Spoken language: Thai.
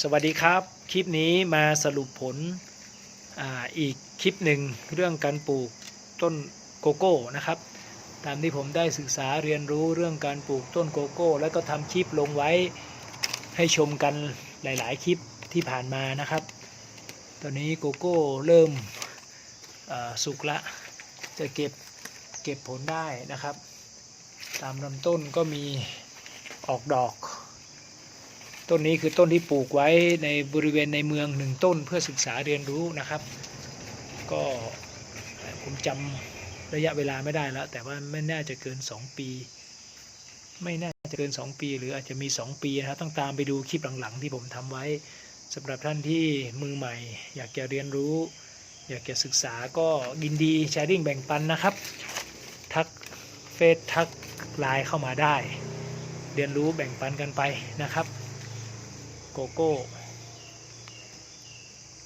สวัสดีครับ คลิปนี้มาสรุปผลออีกคลิปหนึ่งเรื่องการปลูกต้นโกโก้นะครับ ตามที่ผมได้ศึกษาเรียนรู้เรื่องการปลูกต้นโกโก้ แล้วก็ทำคลิปลงไว้ให้ชมกันหลาย ๆ คลิปที่ผ่านมานะครับ ตอนนี้โกโก้เริ่มสุกละ จะเก็บเก็บผลได้นะครับ ตามลำต้นก็มีออกดอก ต้นนี้คือต้นที่ปลูกไว้ในบริเวณในเมืองหนึ่งต้นเพื่อศึกษาเรียนรู้นะครับ ก็ผมจำระยะเวลาไม่ได้แล้ว แต่ว่าไม่น่าจะเกิน 2 ปี ไม่น่าจะเกิน 2 ปี หรืออาจจะมี 2 ปีนะครับต้องตามไปดูคลิปหลังๆ ที่ผมทำไว้สำหรับท่านที่มือใหม่ อยากจะเรียนรู้ อยากจะศึกษาก็ยินดีแชร์ริ่งแบ่งปันนะครับ ทักเฟซทักไลน์เข้ามาได้ เรียนรู้แบ่งปันกันไปนะครับ โกโก้